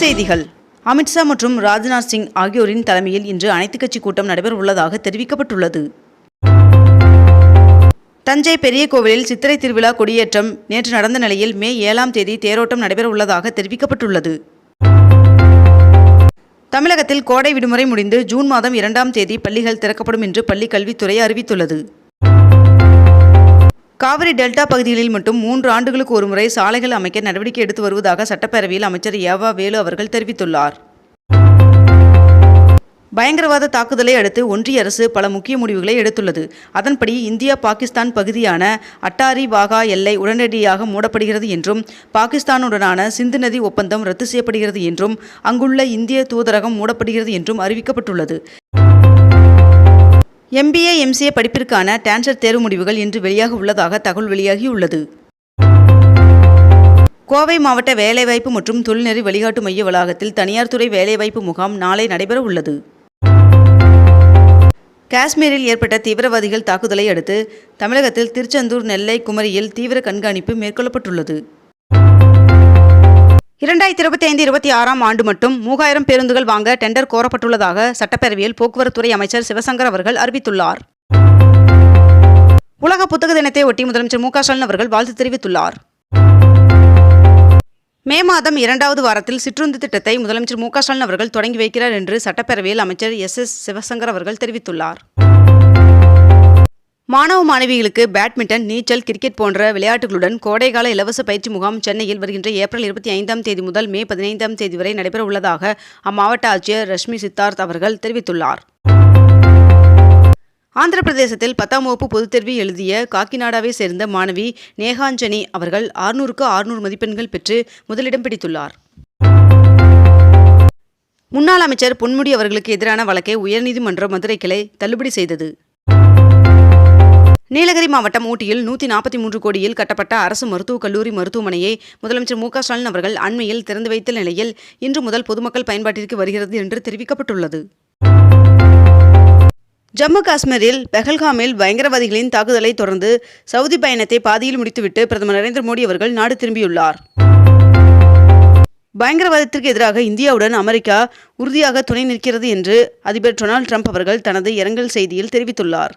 செய்திகள். அமித்ஷா மற்றும் ராஜ்நாத் சிங் ஆகியோரின் தலைமையில் இன்று அனைத்துக் கட்சி கூட்டம் நடைபெறவுள்ளதாக தெரிவிக்கப்பட்டுள்ளது. தஞ்சை பெரிய கோவிலில் சித்திரை திருவிழா கொடியேற்றம் நேற்று நடந்த நிலையில் மே ஏழாம் தேதி தேரோட்டம் நடைபெறவுள்ளதாக தெரிவிக்கப்பட்டுள்ளது. தமிழகத்தில் கோடை விடுமுறை முடிந்து ஜூன் மாதம் இரண்டாம் தேதி பள்ளிகள் திறக்கப்படும் என்று பள்ளிக் கல்வித்துறை அறிவித்துள்ளது. காவிரி டெல்டா பகுதிகளில் மட்டும் மூன்று ஆண்டுகளுக்கு ஒருமுறை சாலைகள் அமைக்க நடவடிக்கை எடுத்து வருவதாக சட்டப்பேரவையில் அமைச்சர் ஏவா வேலு அவர்கள் தெரிவித்துள்ளார். பயங்கரவாத தாக்குதலை அடுத்து ஒன்றிய அரசு பல முக்கிய முடிவுகளை எடுத்துள்ளது. அதன்படி இந்தியா பாகிஸ்தான் பகுதியான அட்டாரி வாகா எல்லை உடனடியாக மூடப்படுகிறது என்றும் பாகிஸ்தானுடனான சிந்து நதி ஒப்பந்தம் ரத்து செய்யப்படுகிறது என்றும் அங்குள்ள இந்திய தூதரகம் மூடப்படுகிறது என்றும் அறிவிக்கப்பட்டுள்ளது. எம்பிஏ எம்சிஏ படிப்பிற்கான டான்சர் தேர்வு முடிவுகள் இன்று வெளியாக உள்ளதாக தகவல் வெளியாகியுள்ளது. கோவை மாவட்ட வேலைவாய்ப்பு மற்றும் தொழில்நெறி வழிகாட்டு மைய வளாகத்தில் தனியார் துறை வேலைவாய்ப்பு முகாம் நாளை நடைபெற உள்ளது. காஷ்மீரில் ஏற்பட்ட தீவிரவாதிகள் தாக்குதலை அடுத்து தமிழகத்தில் திருச்செந்தூர் நெல்லை குமரியில் தீவிர கண்காணிப்பு மேற்கொள்ளப்பட்டுள்ளது. இரண்டாயிரத்தி இருபத்தி ஐந்து இருபத்தி ஆறாம் ஆண்டு மட்டும் மூவாயிரம் பேருந்துகள் வாங்க டெண்டர் கோரப்பட்டுள்ளதாக சட்டப்பேரவையில் போக்குவரத்துறை அமைச்சர் சிவசங்கர் அவர்கள் அறிவித்துள்ளார். உலக புத்தக தினத்தை ஒட்டி முதலமைச்சர் மு க ஸ்டாலின் அவர்கள் வாழ்த்து தெரிவித்துள்ளார். மே மாதம் இரண்டாவது வாரத்தில் சிற்றுந்து திட்டத்தை முதலமைச்சர் மு க ஸ்டாலின் அவர்கள் தொடங்கி வைக்கிறார் என்று சட்டப்பேரவையில் அமைச்சர் எஸ் எஸ் சிவசங்கர் அவர்கள் தெரிவித்துள்ளார். மாணவ மாணவிகளுக்கு பேட்மிண்டன் நீச்சல் கிரிக்கெட் போன்ற விளையாட்டுகளுடன் கோடைகால இலவச பயிற்சி முகாம் சென்னையில் வருகின்ற ஏப்ரல் இருபத்தி ஐந்தாம் தேதி முதல் மே பதினைந்தாம் தேதி வரை நடைபெற உள்ளதாக அம்மாவட்ட ஆட்சியர் ரஷ்மி சித்தார்த் அவர்கள் தெரிவித்துள்ளார். ஆந்திர பிரதேசத்தில் பத்தாம் வகுப்பு பொதுத் தேர்வு எழுதிய காக்கிநாடாவை சேர்ந்த மாணவி நேகாஞ்சனி அவர்கள் ஆறுநூறுக்கு ஆறுநூறு மதிப்பெண்கள் பெற்று முதலிடம் பிடித்துள்ளார். முன்னாள் அமைச்சர் பொன்முடி அவர்களுக்கு எதிரான வழக்கை உயர்நீதிமன்ற மதுரை கிளை தள்ளுபடி செய்தது. நீலகிரி மாவட்டம் ஊட்டியில் நூற்றி நாற்பத்தி மூன்று கோடியில் கட்டப்பட்ட அரசு மருத்துவக் கல்லூரி மருத்துவமனையை முதலமைச்சர் மு க ஸ்டாலின் அவர்கள் அண்மையில் திறந்து வைத்த நிலையில் இன்று முதல் பொதுமக்கள் பயன்பாட்டிற்கு வருகிறது என்று தெரிவிக்கப்பட்டுள்ளது. ஜம்மு காஷ்மீரில் பெஹல்காமில் பயங்கரவாதிகளின் தாக்குதலை தொடர்ந்து சவுதி பயணத்தை பாதியில் முடித்துவிட்டு பிரதமர் நரேந்திர மோடி அவர்கள் நாடு திரும்பியுள்ளார். பயங்கரவாதத்திற்கு எதிராக இந்தியாவுடன் அமெரிக்கா உறுதியாக துணை நிற்கிறது என்று அதிபர் டொனால்டு ட்ரம்ப் அவர்கள் தனது இரங்கல் செய்தியில் தெரிவித்துள்ளார்.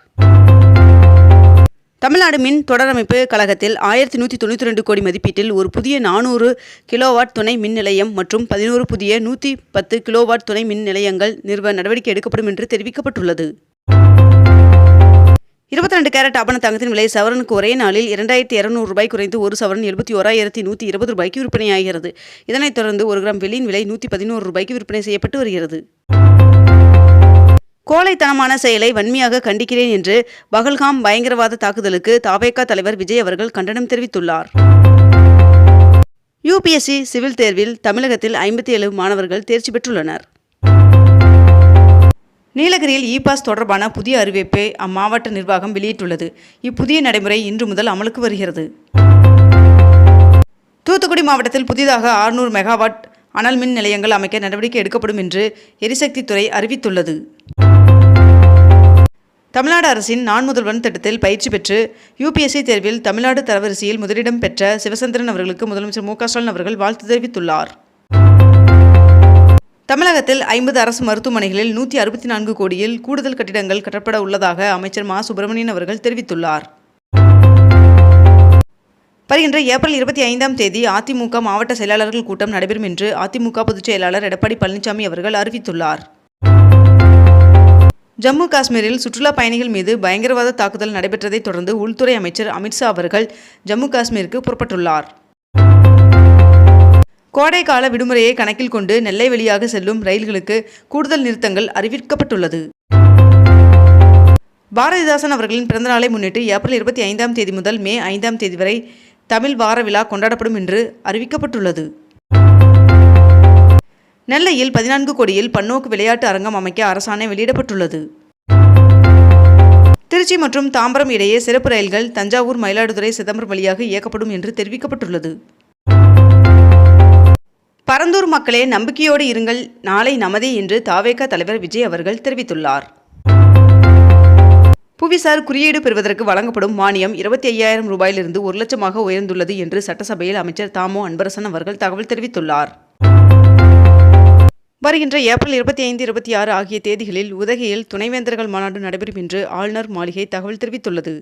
தமிழ்நாடு மின் தொடரமைப்பு கழகத்தில் ஆயிரத்தி நூற்றி தொண்ணூற்றி ரெண்டு கோடி மதிப்பீட்டில் ஒரு புதிய நானூறு கிலோவாட் துணை மின் நிலையம் மற்றும் பதினோரு புதிய நூற்றி பத்து கிலோவாட் துணை மின் நிலையங்கள் நிறுவ நடவடிக்கை எடுக்கப்படும் என்று தெரிவிக்கப்பட்டுள்ளது. இருபத்தி ரெண்டு கேரட் ஆபண தங்கத்தின் விலை சவரனுக்கு ஒரே நாளில் இரண்டாயிரத்தி இரநூறு ரூபாய் குறைந்து ஒரு சவரன் எழுபத்தி ஓராயிரத்தி நூற்றி இருபது ரூபாய்க்கு விற்பனையாகிறது. இதனைத் தொடர்ந்து ஒரு கிராம் வெள்ளியின் விலை நூற்றி பதினோரு ரூபாய்க்கு விற்பனை செய்யப்பட்டு வருகிறது. கோழைத்தனமான செயலை வன்மையாக கண்டிக்கிறேன் என்று பகல்காம் பயங்கரவாத தாக்குதலுக்கு தாபேகா தலைவர் விஜய் அவர்கள் கண்டனம் தெரிவித்துள்ளார். யுபிஎஸ்சி சிவில் தேர்வில் தமிழகத்தில் ஐம்பத்தி ஏழு மாணவர்கள் தேர்ச்சி பெற்றுள்ளனர். நீலகிரியில் இ பாஸ் தொடர்பான புதிய அறிவிப்பை அம்மாவட்ட நிர்வாகம் வெளியிட்டுள்ளது. இப்புதிய நடைமுறை இன்று முதல் அமலுக்கு வருகிறது. தூத்துக்குடி மாவட்டத்தில் புதிதாக ஆறுநூறு மெகாவாட் அனல் மின் நிலையங்கள் அமைக்க நடவடிக்கை எடுக்கப்படும் என்று எரிசக்தித்துறை அறிவித்துள்ளது. தமிழ்நாடு அரசின் நான் முதல்வன் திட்டத்தில் பயிற்சி பெற்று யுபிஎஸ்சி தேர்வில் தமிழ்நாடு தரவரிசையில் முதலிடம் பெற்ற சிவசந்திரன் அவர்களுக்கு முதலமைச்சர் மு ஸ்டாலின் அவர்கள் வாழ்த்து தெரிவித்துள்ளார். தமிழகத்தில் ஐம்பது அரசு மருத்துவமனைகளில் நூற்றி அறுபத்தி நான்கு கோடியில் கூடுதல் கட்டிடங்கள் கட்டப்பட உள்ளதாக அமைச்சர் மா. சுப்பிரமணியன் அவர்கள் தெரிவித்துள்ளார். வருகின்ற ஏப்ரல் இருபத்தி ஐந்தாம் தேதி அதிமுக மாவட்ட செயலாளர்கள் கூட்டம் நடைபெறும் என்று அதிமுக பொதுச் செயலாளர் எடப்பாடி பழனிசாமி அவர்கள் அறிவித்துள்ளார். ஜம்மு காஷ்மீரில் சுற்றுலா பயணிகள் மீது பயங்கரவாத தாக்குதல் நடைபெற்றதைத் தொடர்ந்து உள்துறை அமைச்சர் அமித்ஷா அவர்கள் ஜம்மு காஷ்மீருக்கு புறப்பட்டுள்ளார். கோடைக்கால விடுமுறையை கணக்கில் கொண்டு நெல்லை வழியாக செல்லும் ரயில்களுக்கு கூடுதல் நிறுத்தங்கள் அறிவிக்கப்பட்டுள்ளது. பாரதிதாசன் அவர்களின் பிறந்தநாளை முன்னிட்டு ஏப்ரல் இருபத்தி ஐந்தாம் தேதி முதல் மே ஐந்தாம் தேதி வரை தமிழ் வார விழா கொண்டாடப்படும் என்று அறிவிக்கப்பட்டுள்ளது. நெல்லையில் பதினான்கு கோடியில் பன்னோக்கு விளையாட்டு அரங்கம் அமைக்க அரசாணை வெளியிடப்பட்டுள்ளது. திருச்சி மற்றும் தாம்பரம் இடையே சிறப்பு ரயில்கள் தஞ்சாவூர் மயிலாடுதுறை சிதம்பரம் வழியாக இயக்கப்படும் என்று தெரிவிக்கப்பட்டுள்ளது. பரந்தூர் மக்களே நம்பிக்கையோடு இருங்கள். நாளை நமதே என்று தாவேக தலைவர் விஜய் அவர்கள் தெரிவித்துள்ளார். புவிசார் குறியீடு பெறுவதற்கு வழங்கப்படும் மானியம் இருபத்தி ஐயாயிரம் ரூபாயிலிருந்து ஒரு லட்சமாக உயர்ந்துள்ளது என்று சட்டசபையில் அமைச்சர் தாமோ அன்பரசன் அவர்கள் தகவல் தெரிவித்துள்ளார். வருகின்ற ஏப்ரல் இருபத்தி ஐந்து இருபத்தி ஆறு ஆகிய தேதிகளில் உதகையில் துணைவேந்தர்கள் மாநாடு நடைபெறும் என்று ஆளுநர் மாளிகை தகவல் தெரிவித்துள்ளது.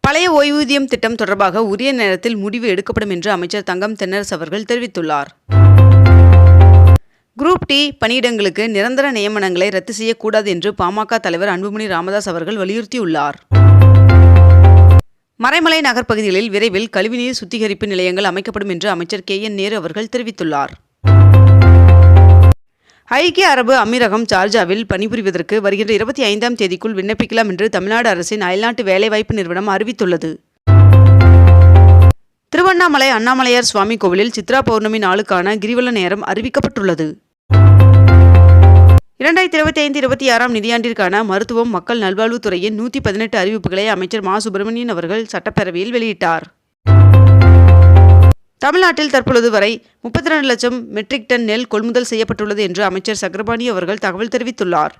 பழைய ஓய்வூதியம் திட்டம் தொடர்பாக உரிய நேரத்தில் முடிவு எடுக்கப்படும் என்று அமைச்சர் தங்கம் தென்னரசு அவர்கள் தெரிவித்துள்ளார். குரூப் டி பணியிடங்களுக்கு நிரந்தர நியமனங்களை ரத்து செய்யக்கூடாது என்று பாமக தலைவர் அன்புமணி ராமதாஸ் அவர்கள் வலியுறுத்தியுள்ளார். மறைமலை நகர் பகுதிகளில் விரைவில் கழிவுநீர் சுத்திகரிப்பு நிலையங்கள் அமைக்கப்படும் என்று அமைச்சர் கே என் நேரு அவர்கள் தெரிவித்துள்ளார். ஐக்கிய அரபு அமீரகம் சார்ஜாவில் பணிபுரிவதற்கு வருகின்ற இருபத்தி ஐந்தாம் தேதிக்குள் விண்ணப்பிக்கலாம் என்று தமிழ்நாடு அரசின் அயல்நாட்டு வேலைவாய்ப்பு நிறுவனம் அறிவித்துள்ளது. திருவண்ணாமலை அண்ணாமலையார் சுவாமி கோவிலில் சித்ரா பௌர்ணமி நாளுக்கான கிரிவல நேரம் அறிவிக்கப்பட்டுள்ளது. இரண்டாயிரத்தி இருபத்தி ஐந்து இருபத்தி ஆறாம் நிதியாண்டிற்கான மருத்துவம் மக்கள் நல்வாழ்வுத்துறையின் நூற்றி பதினெட்டு அறிவிப்புகளை அமைச்சர் மா. சுப்பிரமணியன் அவர்கள் சட்டப்பேரவையில் வெளியிட்டார். தமிழ்நாட்டில் தற்பொழுது வரை முப்பத்தி ரெண்டு லட்சம் மெட்ரிக் டன் நெல் கொள்முதல் செய்யப்பட்டுள்ளது என்று அமைச்சர் சக்கரபாணி அவர்கள் தகவல் தெரிவித்துள்ளார்.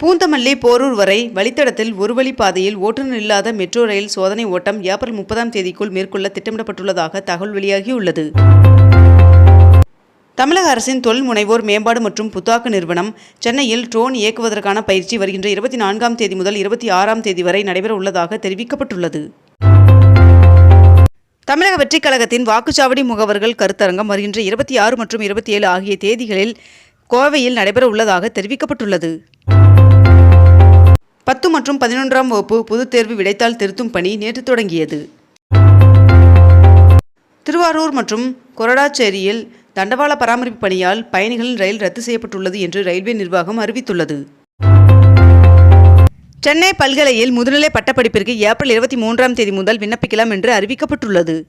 பூந்தமல்லி போரூர் வரை வழித்தடத்தில் ஒரு வழிப்பாதையில் ஓட்டுநர் இல்லாத மெட்ரோ ரயில் சோதனை ஓட்டம் ஏப்ரல் முப்பதாம் தேதிக்குள் மேற்கொள்ள திட்டமிடப்பட்டுள்ளதாக தகவல் வெளியாகியுள்ளது. தமிழக அரசின் தொழில் முனைவோர் மேம்பாடு மற்றும் புத்தாக்க நிறுவனம் சென்னையில் ட்ரோன் இயக்குவதற்கான பயிற்சி வருகின்ற இருபத்தி நான்காம் தேதி முதல் இருபத்தி ஆறாம் தேதி வரை நடைபெற உள்ளதாக தெரிவிக்கப்பட்டுள்ளது. தமிழக வெற்றிக் கழகத்தின் வாக்குச்சாவடி முகவர்கள் கருத்தரங்கம் வருகின்ற இருபத்தி ஆறு மற்றும் இருபத்தி ஏழு ஆகிய தேதிகளில் கோவையில் நடைபெற உள்ளதாக தெரிவிக்கப்பட்டுள்ளது. பத்து மற்றும் பதினொன்றாம் வகுப்பு பொதுத் தேர்வு விடைத்தாள் திருத்தும் பணி நேற்று தொடங்கியது. திருவாரூர் மற்றும் கொரடாச்சேரியில் தண்டவாள பராமரிப்பு பணியால் பயணிகளின் ரயில் ரத்து செய்யப்பட்டுள்ளது என்று ரயில்வே நிர்வாகம் அறிவித்துள்ளது. சென்னை பல்கலையில் முதுநிலை பட்டப்படிப்பிற்கு ஏப்ரல் இருபத்தி மூன்றாம் தேதி முதல் விண்ணப்பிக்கலாம் என்று அறிவிக்கப்பட்டுள்ளது.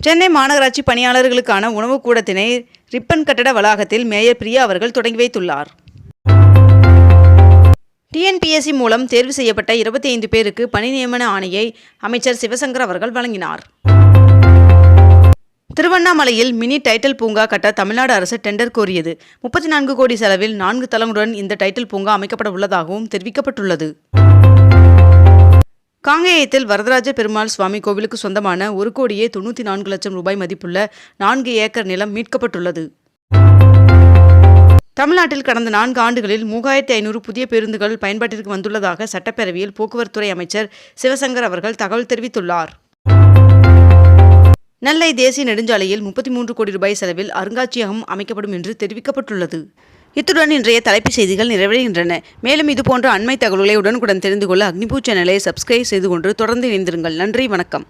சென்னை மாநகராட்சி பணியாளர்களுக்கான உணவுக் கூடத்தினை ரிப்பன் கட்டட வளாகத்தில் மேயர் பிரியா அவர்கள் தொடங்கி வைத்துள்ளார். டிஎன்பிஎஸ்சி மூலம் தேர்வு செய்யப்பட்ட இருபத்தி ஐந்து பேருக்கு பணி நியமன ஆணையை அமைச்சர் சிவசங்கர் அவர்கள் வழங்கினார். திருவண்ணாமலையில் மினி டைட்டில் பூங்கா கட்ட தமிழ்நாடு அரசு டெண்டர் கோரியது. முப்பத்தி நான்கு கோடி செலவில் நான்கு தளங்களுடன் இந்த டைட்டில் பூங்கா அமைக்கப்பட உள்ளதாகவும் தெரிவிக்கப்பட்டுள்ளது. காங்கேயத்தில் வரதராஜ பெருமாள் சுவாமி கோவிலுக்கு சொந்தமான ஒரு கோடியே தொண்ணூற்றி நான்கு லட்சம் ரூபாய் மதிப்புள்ள நான்கு ஏக்கர் நிலம் மீட்கப்பட்டுள்ளது. தமிழ்நாட்டில் கடந்த நான்கு ஆண்டுகளில் மூவாயிரத்தி ஐநூறு புதிய பேருந்துகள் பயன்பாட்டிற்கு வந்துள்ளதாக சட்டப்பேரவையில் போக்குவரத்துறை அமைச்சர் சிவசங்கர் அவர்கள் தகவல் தெரிவித்துள்ளார். நெல்லை தேசிய நெடுஞ்சாலையில் முப்பத்தி மூன்று கோடி ரூபாய் செலவில் அருங்காட்சியகம் அமைக்கப்படும் என்று தெரிவிக்கப்பட்டுள்ளது. இத்துடன் இன்றைய தலைப்புச் செய்திகள் நிறைவடைகின்றன. மேலும் இதுபோன்ற அண்மை தகவல்களை உடனுக்குடன் தெரிந்து கொள்ள அக்னிபூ சேனலை சப்ஸ்கிரைப் செய்து கொண்டு தொடர்ந்து இணைந்திருங்கள். நன்றி வணக்கம்.